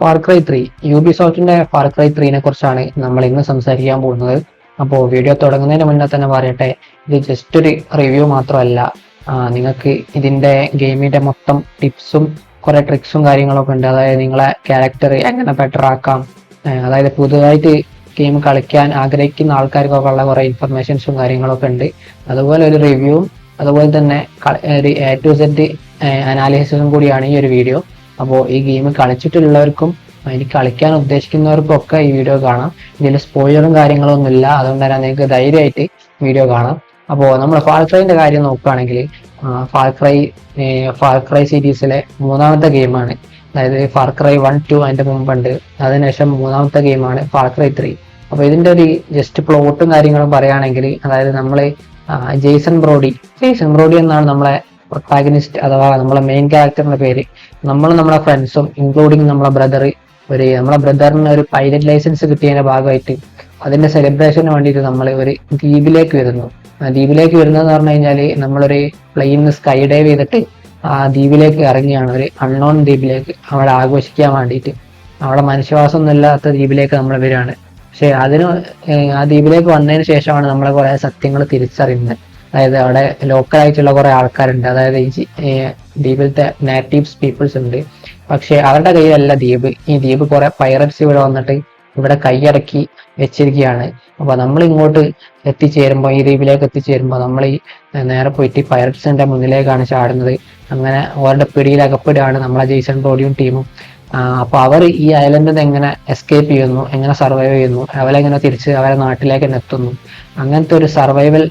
Far Cry three യൂബിസോഫ്റ്റിന്റെ far cry ത്രീനെ കുറിച്ചാണ് നമ്മൾ ഇന്ന് സംസാരിക്കാൻ പോകുന്നത്. അപ്പോൾ വീഡിയോ തുടങ്ങുന്നതിന് മുന്നേ തന്നെ പറയട്ടെ ഇത് ജസ്റ്റ് ഒരു റിവ്യൂ മാത്രമല്ല. നിങ്ങൾക്ക് ഇതിന്റെ ഗെയിമിന്റെ മൊത്തം ടിപ്സും കുറെ ട്രിക്സും കാര്യങ്ങളൊക്കെ ഉണ്ട്. അതായത് നിങ്ങളെ ക്യാരക്ടർ എങ്ങനെ ബെറ്റർ ആക്കാം. അതായത് പുതുതായിട്ട് ഗെയിം കളിക്കാൻ ആഗ്രഹിക്കുന്ന ആൾക്കാർക്കൊക്കെ ഉള്ള കുറെ ഇൻഫർമേഷൻസും കാര്യങ്ങളൊക്കെ ഉണ്ട്. അതുപോലെ ഒരു റിവ്യൂവും അതുപോലെ തന്നെ ഒരു എ ടു സെറ്റ് അനാലിസിസും കൂടിയാണ് ഈ ഒരു വീഡിയോ അപ്പോൾ ഈ ഗെയിം കളിച്ചിട്ടുള്ളവർക്കും ഇനി കളിക്കാൻ ഉദ്ദേശിക്കുന്നവർക്കും ഒക്കെ ഈ വീഡിയോ കാണാം. ഇതിൽ സ്പോയിലറും കാര്യങ്ങളൊന്നും ഇല്ല അതുകൊണ്ട് തന്നെ നിങ്ങൾക്ക് ധൈര്യമായിട്ട് വീഡിയോ കാണാം. അപ്പോൾ നമ്മൾ ഫാൾക്രൈന്റെ കാര്യം നോക്കുകയാണെങ്കിൽ ഫാൾക്രൈ ഫാൾക്രൈ സീരീസിലെ മൂന്നാമത്തെ ഗെയിമാണ് അതായത് ഫാർക്രൈ വൺ ടു അതിന്റെ മുമ്പുണ്ട്. അതിനുശേഷം മൂന്നാമത്തെ ഗെയിമാണ് ഫാർക്രൈ ത്രീ അപ്പോൾ ഇതിന്റെ ഒരു ജസ്റ്റ് പ്ലോട്ടും കാര്യങ്ങളും പറയുകയാണെങ്കിൽ അതായത് നമ്മൾ ജെയ്സൺ ബ്രോഡി ജെയ്സൺ ബ്രോഡി എന്നാണ് നമ്മളെ പ്രൊട്ടാഗനിസ്റ്റ് അഥവാ നമ്മളെ മെയിൻ ക്യാരക്ടറിന്റെ പേര് നമ്മൾ നമ്മളെ ഫ്രണ്ട്സും ഇൻക്ലൂഡിങ് നമ്മളെ ബ്രദർ ഒരു നമ്മളെ ബ്രദറിന് ഒരു പൈലറ്റ് ലൈസൻസ് കിട്ടിയതിന്റെ ഭാഗമായിട്ട് അതിന്റെ സെലിബ്രേഷന് വേണ്ടിയിട്ട് നമ്മൾ ഒരു ദ്വീപിലേക്ക് വരുന്നു. ആ ദ്വീപിലേക്ക് വരുന്നതെന്ന് പറഞ്ഞു കഴിഞ്ഞാൽ നമ്മളൊരു പ്ലെയിനിന്ന് സ്കൈ ഡൈവ് ചെയ്തിട്ട് ആ ദ്വീപിലേക്ക് ഇറങ്ങിയാണ് ഒരു അൺനോൺ ദ്വീപിലേക്ക് അവിടെ ആഘോഷിക്കാൻ വേണ്ടിയിട്ട്. അവിടെ മനുഷ്യവാസം ഒന്നും ഇല്ലാത്ത ദ്വീപിലേക്ക് നമ്മൾ വരികയാണ്. പക്ഷെ അതിന് ആ ദ്വീപിലേക്ക് വന്നതിന് ശേഷമാണ് നമ്മളെ കുറെ സത്യങ്ങൾ തിരിച്ചറിയുന്നത്. അതായത് അവിടെ ലോക്കൽ ആയിട്ടുള്ള കുറെ ആൾക്കാരുണ്ട്. അതായത് ഈ ദ്വീപിലത്തെ നാറ്റീവ്സ് പീപ്പിൾസ് ഉണ്ട്. പക്ഷെ അവരുടെ കയ്യിലല്ല ദ്വീപ്. ഈ ദ്വീപ് കുറെ പൈററ്റ്സ് ഇവിടെ വന്നിട്ട് ഇവിടെ കൈയടക്കി വെച്ചിരിക്കുകയാണ്. അപ്പൊ നമ്മൾ ഇങ്ങോട്ട് എത്തിച്ചേരുമ്പോൾ ഈ ദ്വീപിലേക്ക് എത്തിച്ചേരുമ്പോൾ നമ്മൾ ഈ നേരെ പോയിട്ട് പൈററ്റ്സിന്റെ മുന്നിലേക്കാണ് ചാടുന്നത്. അങ്ങനെ അവരുടെ പിടിയിൽ അകപ്പെടുകയാണ് നമ്മളെ ജെയ്സൺ ബോഡിയും ടീമും. അപ്പൊ അവർ ഈ ഐലൻഡിൽ നിന്ന് എങ്ങനെ എസ്കേപ്പ് ചെയ്യുന്നു എങ്ങനെ സർവൈവ് ചെയ്യുന്നു അവരെങ്ങനെ തിരിച്ച് അവരെ നാട്ടിലേക്ക് തന്നെ എത്തുന്നു. അങ്ങനത്തെ ഒരു സർവൈവൽ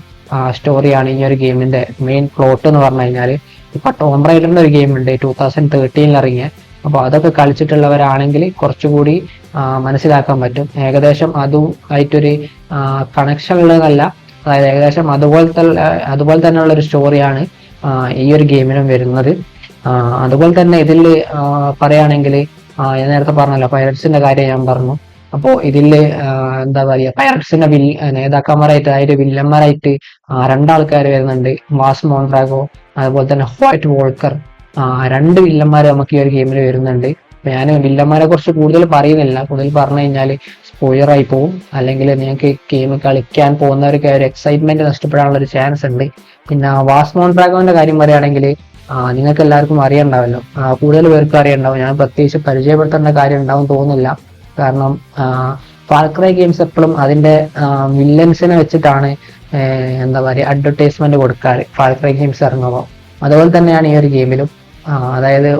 സ്റ്റോറിയാണ് ഈ ഒരു ഗെയിമിന്റെ മെയിൻ പ്ലോട്ട് എന്ന് പറഞ്ഞു കഴിഞ്ഞാൽ ഇപ്പൊ ടോം റൈഡറിന്റെ ഒരു ഗെയിം ഉണ്ട് ടൂ തൗസൻഡ് തേർട്ടീനിൽ ഇറങ്ങിയ. അപ്പോൾ അതൊക്കെ കളിച്ചിട്ടുള്ളവരാണെങ്കിൽ കുറച്ചുകൂടി മനസ്സിലാക്കാൻ പറ്റും. ഏകദേശം അതും ആയിട്ടൊരു കണക്ഷൻ ഉള്ളതല്ല. അതായത് ഏകദേശം അതുപോലത്തെ അതുപോലെ തന്നെയുള്ള ഒരു സ്റ്റോറിയാണ് ഈ ഒരു ഗെയിമിനും വരുന്നത്. അതുപോലെ തന്നെ ഇതിൽ പറയുകയാണെങ്കിൽ ഞാൻ നേരത്തെ പറഞ്ഞല്ലോ പൈററ്റ്സിന്റെ കാര്യം ഞാൻ പറഞ്ഞു. അപ്പോൾ ഇതിൽ എന്താ പറയുക പൈററ്റ്സിന്റെ വിൽ നേതാക്കന്മാരായിട്ട് അതായത് വില്ലന്മാരായിട്ട് രണ്ടാൾക്കാർ വരുന്നുണ്ട്. വാസ് മോൺട്രാഗോ അതുപോലെ തന്നെ ഹോയ്റ്റ് വോൾക്കർ. രണ്ട് വില്ലന്മാർ നമുക്ക് ഈ ഒരു ഗെയിമിൽ വരുന്നുണ്ട്. ഞാൻ വില്ലന്മാരെ കുറിച്ച് കൂടുതൽ പറയുന്നില്ല. കൂടുതൽ പറഞ്ഞു കഴിഞ്ഞാൽ സ്പോയിലർ ആയി പോകും അല്ലെങ്കിൽ നിങ്ങൾക്ക് ഗെയിം കളിക്കാൻ പോകുന്നവർക്ക് ഒരു എക്സൈറ്റ്മെന്റ് നഷ്ടപ്പെടാനുള്ള ഒരു ചാൻസ് ഉണ്ട്. പിന്നെ വാസ് മോൺട്രാഗോന്റെ കാര്യം പറയുകയാണെങ്കിൽ നിങ്ങൾക്ക് എല്ലാവർക്കും അറിയണ്ടാവല്ലോ. കൂടുതൽ പേർക്കും അറിയണ്ടാവും. ഞാൻ പ്രത്യേകിച്ച് പരിചയപ്പെടുത്തേണ്ട കാര്യം ഉണ്ടാവും തോന്നുന്നില്ല. കാരണം ഫാൾക്രൈ ഗെയിംസ് എപ്പോഴും അതിന്റെ വില്ലൻസിനെ വെച്ചിട്ടാണ് എന്താ പറയുക അഡ്വർടൈസ്മെന്റ് കൊടുക്കാറ് ഫാൾക്രൈ ഗെയിംസ് ഇറങ്ങുമ്പോൾ. അതുപോലെ തന്നെയാണ് ഈ ഒരു ഗെയിമിലും അതായത്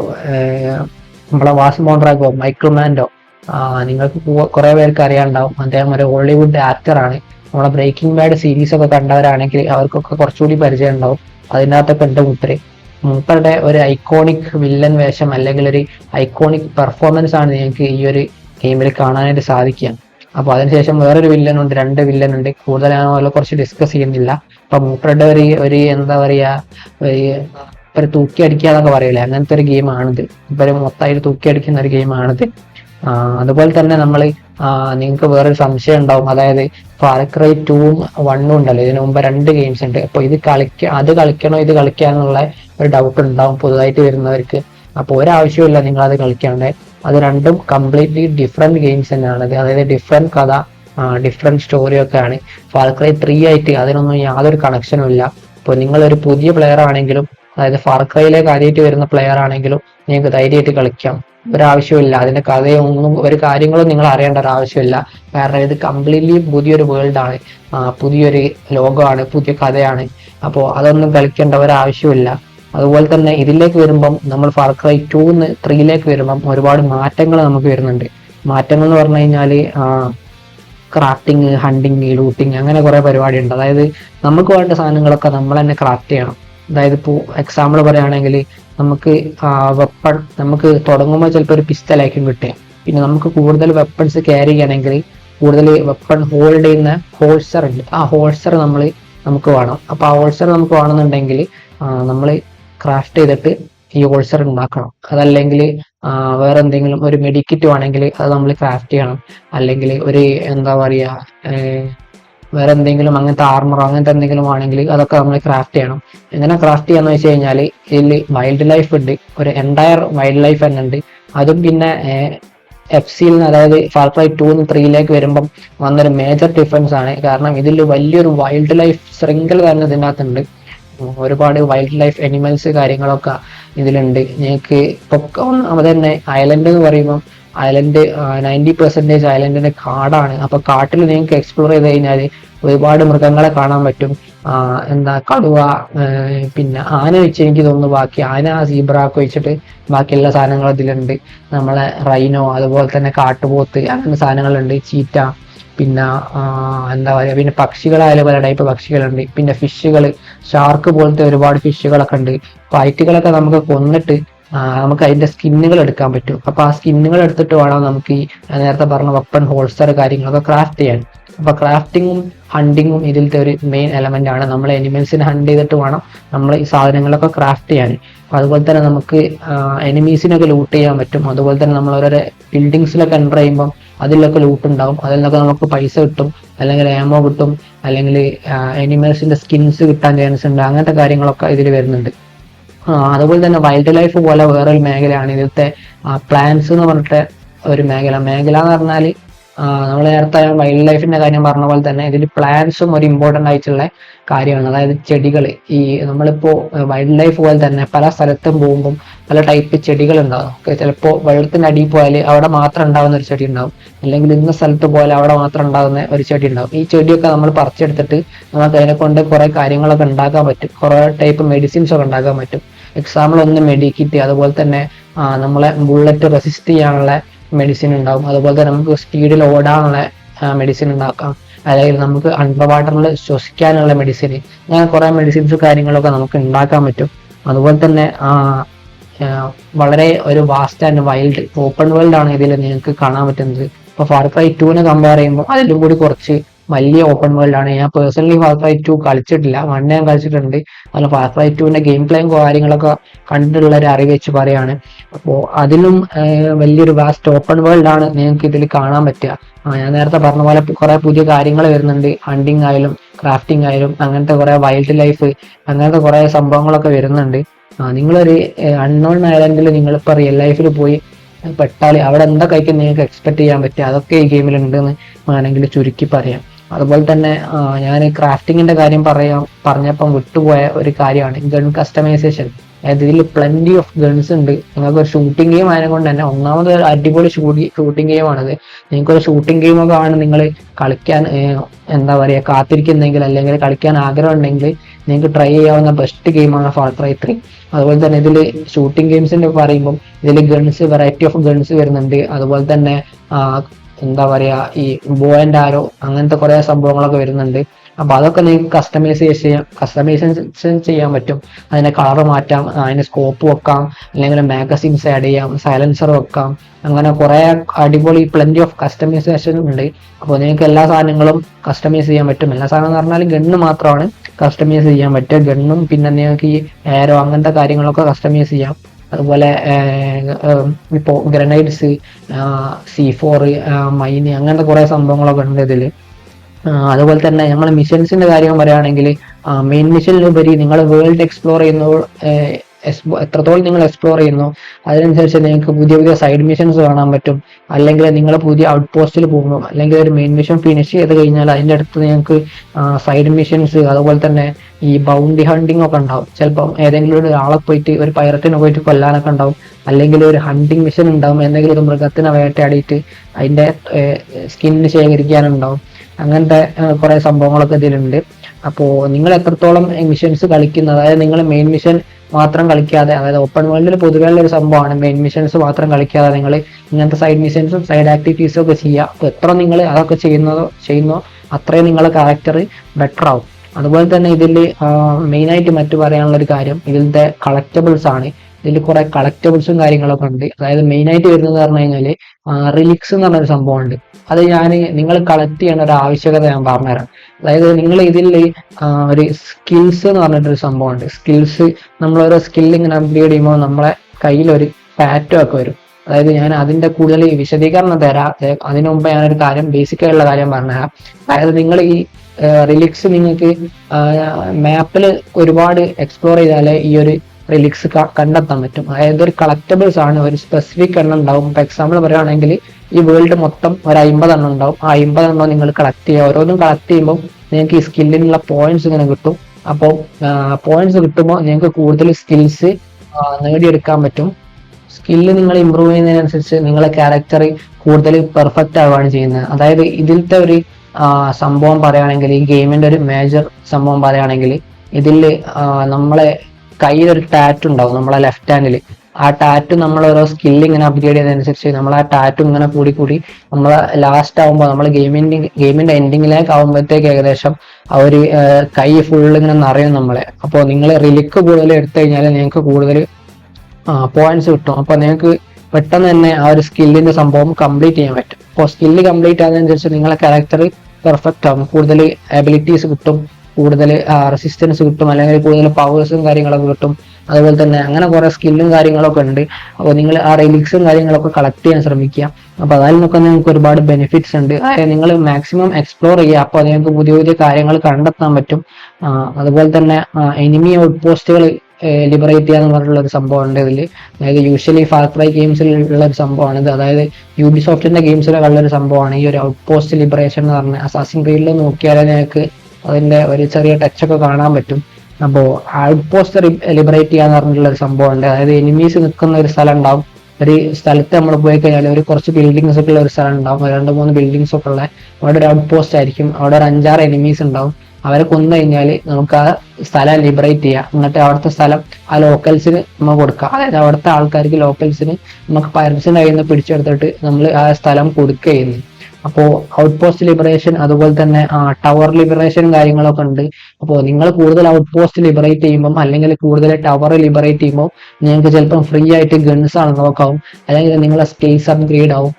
നമ്മളെ വാസ് മോൺട്രാഗോ മൈക്രോമാൻഡോ നിങ്ങൾക്ക് കുറെ പേർക്ക് അറിയാണ്ടാവും അദ്ദേഹം ഒരു ഹോളിവുഡ് ആക്ടറാണ് നമ്മളെ ബ്രേക്കിംഗ് ബാഡ് സീരീസ് ഒക്കെ കണ്ടവരാണെങ്കിൽ അവർക്കൊക്കെ കുറച്ചുകൂടി പരിചയം ഉണ്ടാവും. അതിനകത്തൊക്കെ ഉണ്ട് മൂപ്പര്. മൂപ്പരുടെ ഒരു ഐക്കോണിക് വില്ലൻ വേഷം അല്ലെങ്കിൽ ഒരു ഐക്കോണിക് പെർഫോമൻസ് ആണ് നിങ്ങൾക്ക് ഈ ഒരു ഗെയിമിൽ കാണാനായിട്ട് സാധിക്കുക. അപ്പൊ അതിനുശേഷം വേറൊരു വില്ലൻ ഉണ്ട് രണ്ട് വില്ലൻ ഉണ്ട്. കൂടുതൽ ഞാൻ അവരെ കുറച്ച് ഡിസ്കസ് ചെയ്യുന്നില്ല. അപ്പൊ മൂപ്പറുടെ ഒരു ഒരു എന്താ പറയാ ഒരു തൂക്കി അടിക്കുക എന്നൊക്കെ പറയില്ലേ അങ്ങനത്തെ ഒരു ഗെയിമാണിത് ഇപ്പൊ മൊത്തമായിട്ട് തൂക്കി അടിക്കുന്ന ഒരു ഗെയിമാണിത് അതുപോലെ തന്നെ നമ്മൾ നിങ്ങൾക്ക് വേറൊരു സംശയം ഉണ്ടാവും. അതായത് ഫാർക്രൈ ടൂവും വണ്ണും ഉണ്ടല്ലോ. ഇതിനു മുമ്പ് രണ്ട് ഗെയിംസ് ഉണ്ട്. അപ്പൊ ഇത് കളിക്ക അത് കളിക്കണോ ഇത് കളിക്കാന്നുള്ള ഒരു ഡൗട്ട് ഉണ്ടാവും പുതുതായിട്ട് വരുന്നവർക്ക്. അപ്പോൾ ഒരാവശ്യമില്ല നിങ്ങൾ അത് കളിക്കാണ്ട്. അത് രണ്ടും കംപ്ലീറ്റ്ലി ഡിഫറെന്റ് ഗെയിംസ് തന്നെയാണ്. അതായത് ഡിഫറെന്റ് കഥ ഡിഫറെന്റ് സ്റ്റോറി ഒക്കെ ആണ് ഫാർക്രൈ ത്രീ ആയിട്ട് അതിനൊന്നും യാതൊരു കണക്ഷനും ഇല്ല. ഇപ്പോൾ നിങ്ങളൊരു പുതിയ പ്ലെയർ ആണെങ്കിലും അതായത് ഫാർക്രൈയിലേക്ക് ആദ്യമായിട്ട് വരുന്ന പ്ലെയർ ആണെങ്കിലും നിങ്ങൾക്ക് ധൈര്യമായിട്ട് കളിക്കാം. ഒരാവശ്യമില്ല അതിന്റെ കഥയൊന്നും ഒരു കാര്യങ്ങളും നിങ്ങൾ അറിയേണ്ട ഒരു ആവശ്യമില്ല കാരണം ഇത് കംപ്ലീറ്റ്ലി പുതിയൊരു വേൾഡ് ആണ്. പുതിയൊരു ലോകമാണ് പുതിയ കഥയാണ്. അപ്പോൾ അതൊന്നും കളിക്കേണ്ട ഒരാവശ്യമില്ല അതുപോലെ തന്നെ ഇതിലേക്ക് വരുമ്പം നമ്മൾ ഫാർക്രൈ ടൂന്ന് ത്രീയിലേക്ക് വരുമ്പം ഒരുപാട് മാറ്റങ്ങൾ നമുക്ക് വരുന്നുണ്ട്. മാറ്റങ്ങൾ എന്ന് പറഞ്ഞു കഴിഞ്ഞാൽ ക്രാഫ്റ്റിംഗ് ഹണ്ടിങ് ലൂട്ടിങ് അങ്ങനെ കുറെ പരിപാടി ഉണ്ട് അതായത് നമുക്ക് വേണ്ട സാധനങ്ങളൊക്കെ നമ്മൾ തന്നെ ക്രാഫ്റ്റ് ചെയ്യണം. അതായത് ഇപ്പോൾ എക്സാമ്പിൾ പറയുകയാണെങ്കിൽ നമുക്ക് വെപ്പൺ നമുക്ക് തുടങ്ങുമ്പോൾ ചിലപ്പോൾ ഒരു പിസ്റ്റലായിരിക്കും കിട്ടുക. പിന്നെ നമുക്ക് കൂടുതൽ വെപ്പൺസ് ക്യാരി ചെയ്യണമെങ്കിൽ കൂടുതൽ വെപ്പൺ ഹോൾഡ് ചെയ്യുന്ന ഹോൾസർ ഉണ്ട്. ആ ഹോൾസർ നമ്മൾ നമുക്ക് വേണം. അപ്പോൾ ആ ഹോൾസർ നമുക്ക് വേണമെന്നുണ്ടെങ്കിൽ നമ്മൾ ക്രാഫ്റ്റ് ചെയ്തിട്ട് ഈ ഹോൾസർ ഉണ്ടാക്കണം. അതല്ലെങ്കിൽ വേറെ എന്തെങ്കിലും ഒരു മെഡിക്കിറ്റ് വേണമെങ്കിൽ അത് നമ്മൾ ക്രാഫ്റ്റ് ചെയ്യണം. അല്ലെങ്കിൽ ഒരു എന്താ പറയുക വേറെ എന്തെങ്കിലും അങ്ങനത്തെ ആർമറോ അങ്ങനത്തെ എന്തെങ്കിലും ആണെങ്കിൽ അതൊക്കെ നമ്മൾ ക്രാഫ്റ്റ് ചെയ്യണം. എങ്ങനെ ക്രാഫ്റ്റ് ചെയ്യാന്ന് വെച്ച് കഴിഞ്ഞാൽ ഇതിൽ വൈൽഡ് ലൈഫ് ഉണ്ട്. ഒരു എന്റയർ വൈൽഡ് ലൈഫ് തന്നെ ഉണ്ട്. അതും പിന്നെ എഫ് സിയിൽ നിന്ന് അതായത് ഫാർ ക്രൈ ടു ത്രീയിലേക്ക് വരുമ്പം വന്നൊരു മേജർ ഡിഫറൻസ് ആണ്. കാരണം ഇതിൽ വലിയൊരു വൈൽഡ് ലൈഫ് ശൃംഖല തന്നെ ഇതിനകത്തുണ്ട്. ഒരുപാട് വൈൽഡ് ലൈഫ് അനിമൽസ് കാര്യങ്ങളൊക്കെ ഇതിലുണ്ട്. ഞങ്ങൾക്ക് ഇപ്പൊ അത് തന്നെ ഐലൻഡ് എന്ന് പറയുമ്പോൾ ഐലൻഡ് നയന്റി പെർസെന്റേജ് ഐലൻഡിന്റെ കാടാണ്. അപ്പൊ കാട്ടിൽ നിങ്ങൾക്ക് എക്സ്പ്ലോർ ചെയ്ത് കഴിഞ്ഞാൽ ഒരുപാട് മൃഗങ്ങളെ കാണാൻ പറ്റും. എന്താ കടുവ പിന്നെ ആന വെച്ച് എനിക്ക് തോന്നുന്നു ബാക്കി ആന സീബ്രാക്ക് വെച്ചിട്ട് ബാക്കി എല്ലാ സാധനങ്ങളും ഇതിലുണ്ട്. നമ്മളെ റൈനോ അതുപോലെ തന്നെ കാട്ടുപോത്ത് അങ്ങനെ സാധനങ്ങളുണ്ട്. ചീറ്റ പിന്നെ എന്താ പറയുക പിന്നെ പക്ഷികളായാലും പല ടൈപ്പ് പക്ഷികളുണ്ട്. പിന്നെ ഫിഷുകൾ ഷാർക്ക് പോലത്തെ ഒരുപാട് ഫിഷുകളൊക്കെ ഉണ്ട്. ഫൈറ്റുകളൊക്കെ നമുക്ക് കൊന്നിട്ട് നമുക്ക് അതിന്റെ സ്കിന്നുകൾ എടുക്കാൻ പറ്റും. അപ്പൊ ആ സ്കിന്നുകൾ എടുത്തിട്ട് വേണം നമുക്ക് ഈ നേരത്തെ പറഞ്ഞ വെപ്പൺ ഹോൾസ്റ്റർ കാര്യങ്ങളൊക്കെ ക്രാഫ്റ്റ് ചെയ്യാൻ. അപ്പൊ ക്രാഫ്റ്റിങ്ങും ഹണ്ടിങ്ങും ഇതിലത്തെ ഒരു മെയിൻ എലമെന്റ് ആണ്. നമ്മൾ എനിമൽസിനെ ഹണ്ട് ചെയ്തിട്ട് വേണം നമ്മൾ ഈ സാധനങ്ങളൊക്കെ ക്രാഫ്റ്റ് ചെയ്യാൻ. അതുപോലെ തന്നെ നമുക്ക് എനിമീസിനൊക്കെ ലൂട്ട് ചെയ്യാൻ പറ്റും. അതുപോലെ തന്നെ നമ്മൾ ഓരോരോ ബിൽഡിങ്സിലൊക്കെ എന്റർ ചെയ്യുമ്പോൾ അതിലൊക്കെ ലൂട്ട് ഉണ്ടാകും അതിൽ നിന്നൊക്കെ നമുക്ക് പൈസ കിട്ടും അല്ലെങ്കിൽ ഏമോ കിട്ടും അല്ലെങ്കിൽ എനിമൽസിന്റെ സ്കിൻസ് കിട്ടാൻ ചാൻസ് ഉണ്ട്. അങ്ങനത്തെ കാര്യങ്ങളൊക്കെ ഇതിൽ വരുന്നുണ്ട്. അതുപോലെ തന്നെ വൈൽഡ് ലൈഫ് പോലെ വേറൊരു മേഖലയാണ് ഇതിലത്തെ പ്ലാന്റ്സ് എന്ന് പറഞ്ഞിട്ട് ഒരു മേഖല. മേഖല എന്ന് പറഞ്ഞാൽ നമ്മൾ നേരത്തെ വൈൽഡ് ലൈഫിന്റെ കാര്യം പറഞ്ഞ പോലെ തന്നെ ഇതിൽ പ്ലാന്റ്സും ഒരു ഇമ്പോർട്ടന്റ് ആയിട്ടുള്ള കാര്യമാണ്. അതായത് ചെടികൾ ഈ നമ്മളിപ്പോ വൈൽഡ് ലൈഫ് പോലെ തന്നെ പല സ്ഥലത്തും പോകുമ്പോൾ പല ടൈപ്പ് ചെടികൾ ഉണ്ടാകും ചിലപ്പോൾ വെള്ളത്തിന്റെ അടിയിൽ പോയാൽ അവിടെ മാത്രം ഉണ്ടാകുന്ന ഒരു ചെടി ഉണ്ടാവും. അല്ലെങ്കിൽ ഇന്ന സ്ഥലത്ത് പോയാൽ അവിടെ മാത്രം ഉണ്ടാകുന്ന ഒരു ചെടി ഉണ്ടാവും. ഈ ചെടിയൊക്കെ നമ്മൾ പറിച്ചെടുത്തിട്ട് നമുക്ക് അതിനെ കൊണ്ട് കുറെ കാര്യങ്ങളൊക്കെ ഉണ്ടാക്കാൻ പറ്റും. കുറെ ടൈപ്പ് മെഡിസിൻസ് ഒക്കെ ഉണ്ടാക്കാൻ പറ്റും. എക്സാമ്പിൾ ഒന്ന് മെഡിക്കിറ്റ് അതുപോലെ തന്നെ നമ്മളെ ബുള്ളറ്റ് റെസിസ്റ്റ് ചെയ്യാനുള്ള മെഡിസിൻ ഉണ്ടാവും. അതുപോലെ തന്നെ നമുക്ക് സ്പീഡിൽ ഓടാനുള്ള മെഡിസിൻ ഉണ്ടാക്കാം. അല്ലെങ്കിൽ നമുക്ക് അണ്ടർ വാട്ടറിൽ ശ്വസിക്കാനുള്ള മെഡിസിൻ അങ്ങനെ കുറേ മെഡിസിൻസ് കാര്യങ്ങളൊക്കെ നമുക്ക് ഉണ്ടാക്കാൻ പറ്റും. അതുപോലെ തന്നെ വളരെ ഒരു vast and wild open world ആണ് ഇതിൽ നിങ്ങൾക്ക് കാണാൻ പറ്റുന്നത്. ഇപ്പൊ ഫാർ ക്രൈ ടുവിനെ കമ്പയർ ചെയ്യുമ്പോൾ അതിലും കൂടി കുറച്ച് വലിയ ഓപ്പൺ വേൾഡ് ആണ്. ഞാൻ പേഴ്സണലി ഫാർ ക്രൈ ടു കളിച്ചിട്ടില്ല. വൺ ഞാൻ കളിച്ചിട്ടുണ്ട്. അതുപോലെ ഫാർ ക്രൈ ടുവിന്റെ ഗെയിം പ്ലേയും കാര്യങ്ങളൊക്കെ കണ്ടിട്ടുള്ള ഒരു അറിവ് വെച്ച് പറയാണ്. അപ്പോ അതിലും വലിയൊരു വാസ്റ്റ് ഓപ്പൺ വേൾഡ് ആണ് നിങ്ങൾക്ക് ഇതിൽ കാണാൻ പറ്റുക. ഞാൻ നേരത്തെ പറഞ്ഞ പോലെ കുറെ പുതിയ കാര്യങ്ങൾ വരുന്നുണ്ട്. ഹണ്ടിങ് ആയാലും ക്രാഫ്റ്റിംഗ് ആയാലും അങ്ങനത്തെ കുറെ വൈൽഡ് ലൈഫ് അങ്ങനത്തെ കുറെ സംഭവങ്ങളൊക്കെ വരുന്നുണ്ട്. നിങ്ങളൊരു അൺനോൺ ഐലൻഡിൽ നിങ്ങളിപ്പോൾ റിയൽ ലൈഫിൽ പോയി പെട്ടാൽ അവിടെ എന്തൊക്കെ നിങ്ങൾക്ക് എക്സ്പെക്ട് ചെയ്യാൻ പറ്റുക? അതൊക്കെ ഈ ഗെയിമിൽ ഉണ്ടെന്ന് വേണമെങ്കിൽ ചുരുക്കി പറയാം. അതുപോലെ തന്നെ ഞാൻ ഈ ക്രാഫ്റ്റിങ്ങിന്റെ കാര്യം പറയാം പറഞ്ഞപ്പം വിട്ടുപോയ ഒരു കാര്യമാണ് ഗൺ കസ്റ്റമൈസേഷൻ അതായത് ഇതിൽ പ്ലന്റി ഓഫ് ഗൺസ് ഉണ്ട്. നിങ്ങൾക്ക് ഒരു ഷൂട്ടിംഗ് ഗെയിം ആയതുകൊണ്ട് കൊണ്ട് തന്നെ ഒന്നാമത് അടിപൊളി ഷൂട്ടിംഗ് ഗെയിം ആണത്. നിങ്ങൾക്ക് ഒരു ഷൂട്ടിംഗ് ഗെയിമൊക്കെ ആണ് നിങ്ങൾ കളിക്കാൻ എന്താ പറയുക കാത്തിരിക്കുന്നെങ്കിൽ അല്ലെങ്കിൽ കളിക്കാൻ ആഗ്രഹം ഉണ്ടെങ്കിൽ നിങ്ങൾക്ക് ട്രൈ ചെയ്യാവുന്ന ബെസ്റ്റ് ഗെയിമാണ് ഫാൾ ത്രീ അതുപോലെ തന്നെ ഇതിൽ ഷൂട്ടിംഗ് ഗെയിംസിന്റെ പറയുമ്പോൾ ഇതിൽ ഗൺസ് വെറൈറ്റി ഓഫ് ഗൺസ് വരുന്നുണ്ട്. അതുപോലെ തന്നെ എന്താ പറയാ ഈ ബോ ആൻഡ് ആരോ അങ്ങനത്തെ കുറെ സംഭവങ്ങളൊക്കെ വരുന്നുണ്ട്. അപ്പൊ അതൊക്കെ നിങ്ങൾക്ക് കസ്റ്റമൈസ് ചെയ്യാം കസ്റ്റമൈസേഷൻ ചെയ്യാൻ പറ്റും. അതിന്റെ കളർ മാറ്റാം അതിന്റെ സ്കോപ്പ് വെക്കാം അല്ലെങ്കിൽ മാഗസിൻസ് ആഡ് ചെയ്യാം സൈലൻസർ വെക്കാം. അങ്ങനെ കുറെ അടിപൊളി പ്ലന്റി ഓഫ് കസ്റ്റമൈസേഷൻ ഉണ്ട്. അപ്പോൾ നിങ്ങൾക്ക് എല്ലാ സാധനങ്ങളും കസ്റ്റമൈസ് ചെയ്യാൻ പറ്റും. എല്ലാ സാധനം എന്ന് പറഞ്ഞാൽ ഗണ്ണ് മാത്രമാണ് കസ്റ്റമൈസ് ചെയ്യാൻ പറ്റുക. ഗണ്ണും പിന്നെ നിങ്ങൾക്ക് ഈ ഏരോ അങ്ങനത്തെ കാര്യങ്ങളൊക്കെ കസ്റ്റമൈസ് ചെയ്യാം. അതുപോലെ ഇപ്പോൾ ഗ്രനൈഡ്സ് സി ഫോർ മൈന് അങ്ങനത്തെ കുറേ സംഭവങ്ങളൊക്കെ ഉണ്ട് ഇതിൽ അതുപോലെ തന്നെ നമ്മൾ മിഷൻസിന്റെ കാര്യം പറയുകയാണെങ്കിൽ മെയിൻ മിഷനിലുപരി നിങ്ങൾ വേൾഡ് എക്സ്പ്ലോർ ചെയ്യുന്ന എത്രത്തോളം നിങ്ങൾ എക്സ്പ്ലോർ ചെയ്യുന്നു അതിനനുസരിച്ച് നിങ്ങൾക്ക് പുതിയ പുതിയ സൈഡ് മിഷൻസ് കാണാൻ പറ്റും അല്ലെങ്കിൽ നിങ്ങൾ പുതിയ ഔട്ട് പോസ്റ്റിൽ പോകുമ്പോൾ അല്ലെങ്കിൽ ഒരു മെയിൻ മിഷൻ ഫിനിഷ് ചെയ്ത് കഴിഞ്ഞാൽ അതിന്റെ അടുത്ത് നിങ്ങൾക്ക് സൈഡ് മിഷൻസ് അതുപോലെ തന്നെ ഈ ബൗണ്ടി ഹണ്ടിങ് ഒക്കെ ഉണ്ടാവും. ചിലപ്പം ഏതെങ്കിലും ഒരു ആളെ പോയിട്ട് ഒരു പൈറത്തിനെ പോയിട്ട് കൊല്ലാനൊക്കെ ഉണ്ടാവും അല്ലെങ്കിൽ ഒരു ഹണ്ടിങ് മിഷൻ ഉണ്ടാവും എന്തെങ്കിലും ഒരു മൃഗത്തിനെ വേട്ടയാടിയിട്ട് അതിന്റെ സ്കിന്ന് ശേഖരിക്കാനുണ്ടാവും. അങ്ങനത്തെ കുറേ സംഭവങ്ങളൊക്കെ ഇതിലുണ്ട്. അപ്പോൾ നിങ്ങൾ എത്രത്തോളം മിഷൻസ് കളിക്കുന്നത്? അതായത് നിങ്ങൾ മെയിൻ മിഷൻ മാത്രം കളിക്കാതെ അതായത് ഓപ്പൺ വേൾഡിൽ പൊതുവെയുള്ള ഒരു സംഭവമാണ് മെയിൻ മിഷൻസ് മാത്രം കളിക്കാതെ നിങ്ങൾ ഇങ്ങനത്തെ സൈഡ് മിഷൻസും സൈഡ് ആക്ടിവിറ്റീസും ഒക്കെ ചെയ്യുക. അപ്പോൾ എത്ര നിങ്ങൾ അതൊക്കെ ചെയ്യുന്നതോ ചെയ്യുന്നോ അത്രയും നിങ്ങളുടെ ക്യാരക്ടർ ബെറ്റർ ആവും. അതുപോലെ തന്നെ ഇതിൽ മെയിനായിട്ട് മറ്റു പറയാനുള്ള ഒരു കാര്യം ഇതിലത്തെ കളക്റ്റബിൾസ് ആണ്. ഇതിൽ കുറെ കളക്റ്റബിൾസും കാര്യങ്ങളൊക്കെ ഉണ്ട്. അതായത് മെയിൻ ആയിട്ട് വരുന്നത് പറഞ്ഞു കഴിഞ്ഞാൽ റിലിക്സ് എന്ന് പറഞ്ഞൊരു സംഭവമുണ്ട്. അത് ഞാൻ നിങ്ങൾ കളക്ട് ചെയ്യേണ്ട ഒരു ആവശ്യകത ഞാൻ പറഞ്ഞുതരാം. അതായത് നിങ്ങൾ ഇതിൽ ഒരു സ്കിൽസ് എന്ന് പറഞ്ഞിട്ടൊരു സംഭവമുണ്ട്. സ്കിൽസ് നമ്മൾ ഓരോ സ്കിൽ ഇങ്ങനെ അപ്ഗ്രേഡ് ചെയ്യുമ്പോൾ നമ്മളെ കയ്യിലൊരു പാറ്റോ ഒക്കെ വരും. അതായത് ഞാൻ അതിന്റെ കൂടുതൽ വിശദീകരണം തരാം. അതിനു മുമ്പ് ഞാനൊരു കാര്യം ബേസിക് ആയിട്ടുള്ള കാര്യം പറഞ്ഞുതരാം. അതായത് നിങ്ങൾ ഈ റിലിക്സ് നിങ്ങൾക്ക് മാപ്പിൽ ഒരുപാട് എക്സ്പ്ലോർ ചെയ്താലേ ഈ ഒരു റിലിക്സ് കണ്ടെത്താൻ പറ്റും. അതായത് ഒരു കളക്റ്റബിൾസ് ആണ് ഒരു സ്പെസിഫിക് എണ്ണം ഉണ്ടാവും. ഇപ്പൊ എക്സാമ്പിൾ പറയുകയാണെങ്കിൽ ഈ വേൾഡ് മൊത്തം ഒരു അമ്പത് എണ്ണം ഉണ്ടാവും. ആ അമ്പത് എണ്ണം നിങ്ങൾ കളക്ട് ചെയ്യുക. ഓരോന്നും കളക്ട് ചെയ്യുമ്പോൾ നിങ്ങൾക്ക് ഈ സ്കില്ലിനുള്ള പോയിന്റ്സ് ഇങ്ങനെ കിട്ടും. അപ്പോൾ പോയിന്റ്സ് കിട്ടുമ്പോൾ നിങ്ങൾക്ക് കൂടുതൽ സ്കിൽസ് നേടിയെടുക്കാൻ പറ്റും. സ്കില്ല് നിങ്ങൾ ഇമ്പ്രൂവ് ചെയ്യുന്നതിനനുസരിച്ച് നിങ്ങളെ ക്യാരക്ടർ കൂടുതൽ പെർഫെക്റ്റ് ആവുകയാണ് ചെയ്യുന്നത്. അതായത് ഇതിലത്തെ ഒരു സംഭവം പറയുകയാണെങ്കിൽ ഈ ഗെയിമിന്റെ ഒരു മേജർ സംഭവം പറയുകയാണെങ്കിൽ ഇതിൽ നമ്മളെ കയ്യിലൊരു ടാറ്റ് ഉണ്ടാവും നമ്മളെ ലെഫ്റ്റ് ഹാൻഡിൽ ആ ടാറ്റ് നമ്മൾ ഓരോ സ്കില്ല് ഇങ്ങനെ അപ്ഗ്രേഡ് ചെയ്തതനുസരിച്ച് നമ്മൾ ആ ടാറ്റ് ഇങ്ങനെ കൂടി കൂടി നമ്മൾ ലാസ്റ്റ് ആകുമ്പോൾ നമ്മൾ ഗെയിമിന്റെ ഗെയിമിന്റെ എൻഡിങ്ങിലേക്ക് ആകുമ്പോഴത്തേക്ക് ഏകദേശം ആ ഒരു കൈ ഫുൾ ഇങ്ങനെ നിറയും നമ്മളെ. അപ്പോൾ നിങ്ങൾ റിലിക്ക് കൂടുതൽ എടുത്തു കഴിഞ്ഞാൽ നിങ്ങൾക്ക് കൂടുതൽ പോയിന്റ്സ് കിട്ടും. അപ്പോൾ നിങ്ങൾക്ക് പെട്ടെന്ന് തന്നെ ആ ഒരു സ്കില്ലിന്റെ സംഭവം കംപ്ലീറ്റ് ചെയ്യാൻ പറ്റും. അപ്പോൾ സ്കില്ല് കംപ്ലീറ്റ് ആകുന്നതനുസരിച്ച് നിങ്ങളെ ക്യാരക്ടർ പെർഫെക്റ്റ് ആകും കൂടുതൽ എബിലിറ്റീസ് കിട്ടും. കൂടുതൽ റെസിസ്റ്റൻസ് കിട്ടും. അല്ലെങ്കിൽ കൂടുതൽ പവേഴ്സും കാര്യങ്ങളൊക്കെ കിട്ടും. അതുപോലെ തന്നെ അങ്ങനെ കുറെ സ്കില്ലും കാര്യങ്ങളൊക്കെ ഉണ്ട്. അപ്പോൾ നിങ്ങൾ ആ റിലിക്സും കാര്യങ്ങളൊക്കെ കളക്ട് ചെയ്യാൻ ശ്രമിക്കുക. അപ്പോൾ അതിൽ നിന്നൊക്കെ നിങ്ങൾക്ക് ഒരുപാട് ബെനിഫിറ്റ്സ് ഉണ്ട്. അതായത് നിങ്ങൾ മാക്സിമം എക്സ്പ്ലോർ ചെയ്യുക. അപ്പോൾ നിങ്ങൾക്ക് പുതിയ പുതിയ കാര്യങ്ങൾ കണ്ടെത്താൻ പറ്റും. അതുപോലെ തന്നെ എനിമി ഔട്ട് പോസ്റ്റുകൾ ലിബറേറ്റ് ചെയ്യാന്ന് പറഞ്ഞിട്ടുള്ള ഒരു സംഭവം ഉണ്ട് ഇതിൽ അതായത് യൂഷ്വലി ഫാർ ഫ്രൈ ഗെയിംസിൽ ഉള്ള ഒരു സംഭവമാണ് ഇത്. അതായത് യൂബി സോഫ്റ്റിന്റെ ഗെയിംസിലൊക്കെ ഉള്ള ഒരു സംഭവമാണ് ഈ ഒരു ഔട്ട് പോസ്റ്റ് ലിബറേഷൻ എന്ന് പറഞ്ഞ അസാസിൻ ക്രീഡിൽ നോക്കിയാലേ നിങ്ങൾക്ക് അതിന്റെ ഒരു ചെറിയ ടച്ച് ഒക്കെ കാണാൻ പറ്റും. അപ്പോൾ ഔട്ട് പോസ്റ്റ് ലിബറേറ്റ് ചെയ്യാന്ന് പറഞ്ഞിട്ടുള്ള ഒരു സംഭവം ഉണ്ട് അതായത് എനിമീസ് നിൽക്കുന്ന ഒരു സ്ഥലം ഉണ്ടാവും ഒരു സ്ഥലത്ത് നമ്മൾ പോയി കഴിഞ്ഞാൽ ഒരു കുറച്ച് ബിൽഡിങ്സ് ഒക്കെ ഉള്ള ഒരു സ്ഥലം ഉണ്ടാവും രണ്ട് മൂന്ന് ബിൽഡിങ്സ് ഒക്കെ ഉള്ള അവിടെ ഒരു ഔട്ട് പോസ്റ്റ് ആയിരിക്കും. അവിടെ ഒരു അഞ്ചാറ് എനിമീസ് ഉണ്ടാവും. അവരെ കൊന്നു കഴിഞ്ഞാൽ നമുക്ക് ആ സ്ഥലം ലിബറേറ്റ് ചെയ്യാം. എന്നിട്ട് അവിടുത്തെ സ്ഥലം ആ ലോക്കൽസിന് നമ്മൾ കൊടുക്കാം. അതായത് അവിടുത്തെ ആൾക്കാർക്ക് ലോക്കൽസിന് നമുക്ക് പരസ്യം കഴിയുന്ന പിടിച്ചെടുത്തിട്ട് നമ്മൾ ആ സ്ഥലം കൊടുക്കുക ചെയ്യുന്നു അപ്പോൾ ഔട്ട് പോസ്റ്റ് ലിബറേഷൻ അതുപോലെ തന്നെ ടവർ ലിബറേഷൻ കാര്യങ്ങളൊക്കെ ഉണ്ട്. അപ്പോ നിങ്ങൾ കൂടുതൽ ഔട്ട് പോസ്റ്റ് ലിബറേറ്റ് ചെയ്യുമ്പോൾ അല്ലെങ്കിൽ കൂടുതൽ ടവർ ലിബറേറ്റ് ചെയ്യുമ്പോൾ നിങ്ങൾക്ക് ചിലപ്പോൾ ഫ്രീ ആയിട്ട് ഗൺസ് ആണ് നോക്കാവും അല്ലെങ്കിൽ നിങ്ങളെ സ്പേസ് അപ്ഗ്രേഡ് ആവും.